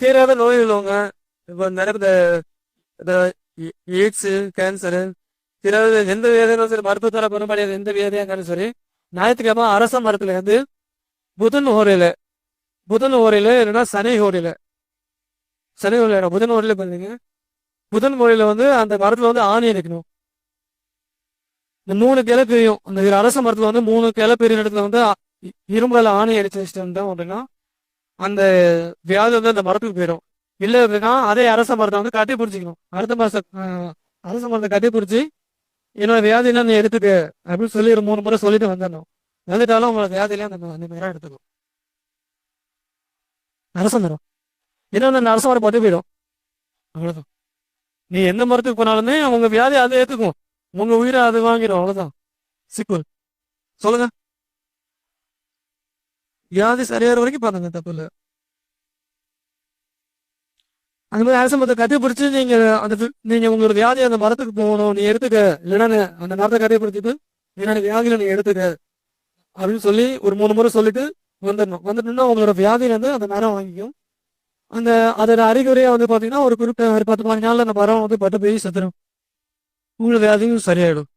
தீராத நோய் உள்ளவங்க இப்போ நிறைய இந்த இந்த எய்ட்ஸு கேன்சரு தீராத எந்த வியாதியும் சரி மருத்துவத்தால பெரும்பாடியாத எந்த வியாதியாக இருந்தாலும் சரி ஞாயிற்றுக்கிழமை அரச மரத்துல இருந்து புதன் ஓரையில புதன் ஓரையில இல்லைன்னா சனி ஓரையில. சனி ஓரையில புதன் ஓரையில பாருங்க. புதன் ஓரையில வந்து அந்த மரத்துல வந்து ஆணி அடிக்கணும் இந்த மூணு கிளை பிரியும் அந்த அரச மரத்துல வந்து மூணு கிளை பிரியும் இடத்துல வந்து இரும்புல ஆணி அடிச்சு வச்சுட்டு வந்தோம் அப்படின்னா அந்த வியாதி வந்து அந்த மரத்துக்கு போயிடும். இல்ல அப்படின்னா அதே அரச மரத்தை வந்து கட்டி பிடிச்சிக்கணும். அடுத்த மாசம் அரச மரத்தை கட்டி பிடிச்சி என்னோட வியாதியெல்லாம் நீ எடுத்துக்க அப்படின்னு சொல்லி ஒரு மூணு முறை சொல்லிட்டு வந்துடணும். வந்துட்டாலும் உங்களோட வியாதியில அந்த அந்த மாதிரி எடுத்துக்கும். அரச மரம். இன்னொன்று அந்த அரச மரம் பட்டு போயிடும். அவ்வளவுதான். நீ எந்த மரத்துக்கு போனாலுமே உங்க வியாதி அதை ஏத்துக்கும். உங்க உயிரை அது வாங்கிடும். அவ்வளவுதான். சிக்குவல் சொல்லுங்க. வியாதி சரியாகிற வரைக்கும் பாருங்க தப்பு இல்லை அந்த மாதிரி அரசு மரத்தை கட்டி பிடிச்சி நீங்க அந்த நீங்க உங்களோட வியாதி அந்த மரத்துக்கு போகணும் நீ எடுத்துக்க இல்லைன்னா அந்த மரத்தை கட்டி பிடிச்சிட்டு என்னோட வியாதியில நீ எடுத்துக்க. அப்படின்னு சொல்லி ஒரு மூணு முறை சொல்லிட்டு வந்துடணும். வந்துட்டோம்னா உங்களோட வியாதியில இருந்து அந்த மரம் வாங்கிக்கும். அந்த அதோட அறிகுறியா வந்து பாத்தீங்கன்னா ஒரு குறிப்பிட்ட ஒரு பத்து பதினஞ்சு நாள்ல அந்த மரம் வந்து பட்டு போய் செத்துரும். உங்களோட வியாதியும் சரியாயிடும்.